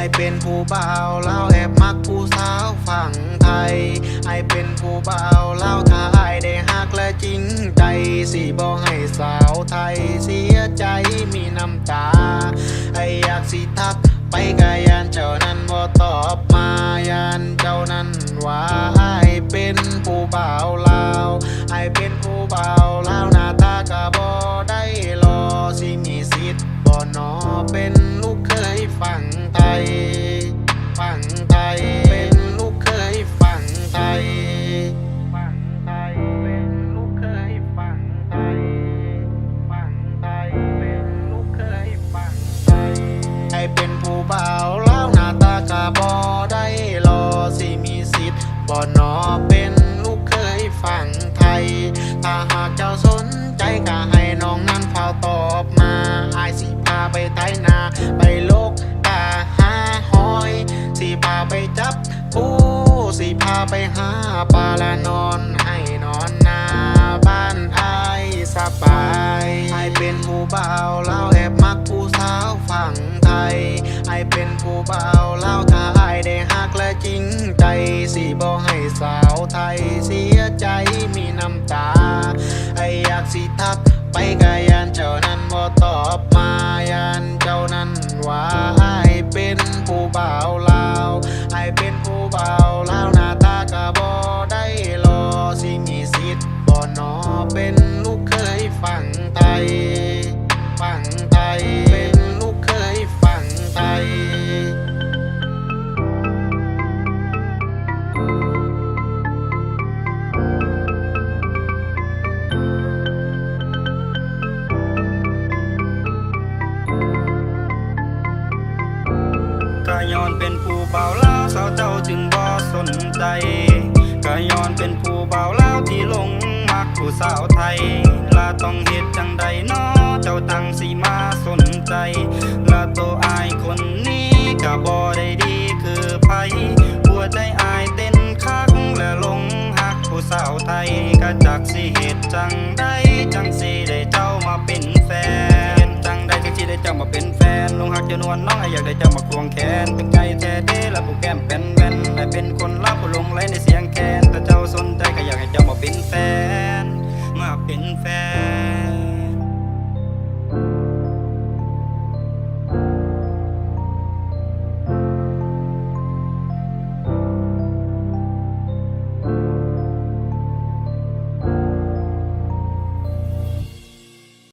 อ้เป็นผู้บ่าวลาแอบมักผู้สาวฝั่งไทย ไอ้เป็นผู้บ่าวลาถ้าไอได้ฮักและจริงใจสิบอกให้สาวไทยเสียใจมีน้ำตา ไออยากสิทักไปกายานเจ้านั้นบ่ตอบมายานเจ้านั้นว่า ให้เป็นผู้บ่าวแล้วหน้าตากะบ่ได้รอสิมีสิทธิ์บ่หนอเป็นลูกเคยฝั่งไทย ถ้าหากเจ้าสนใจก็ให้น้องนั้นเฝ้าตอบมาอายสิพาไปไถนาไปโลกตาหาหอย สิพาไปจับผู้สิพาไปหาปลาละนอนห บ่าวลาวถ้าอายได้ฮักและจริงใจสิบ่ให้สาวไทยเสียใจมีน้ำตาไออยากสิทักไปกะยานเจ้านั้นบ่ตอบมายานเจ้านั้นว่าอายเป็นผู้บ่าวลาวอายเป็นผู้บ่าวลาวหน้าตาก็บ่ได้รอสิมีสิทธิ์บ่นอเป็น ผู้เบาเล่าสาวเจ้าจึงบ่สนใจก็ย้อนเป็นผู้เบาเล่าที่หลงมักผู้สาวไทยลาต้องเฮ็ดจังใดน้อเจ้าตั้งสิมาสนใจละตัวอายคนนี้ก็บ่ได้ดีคือไผหัวใจอายเต้นคักและหลงหักผู้สาวไทยก็จักสิเฮ็ดจังใด จนวลน้องไออยากได้เจ้ามาควงแขนเป็นไก่แต่เด้และผู้แก้มเ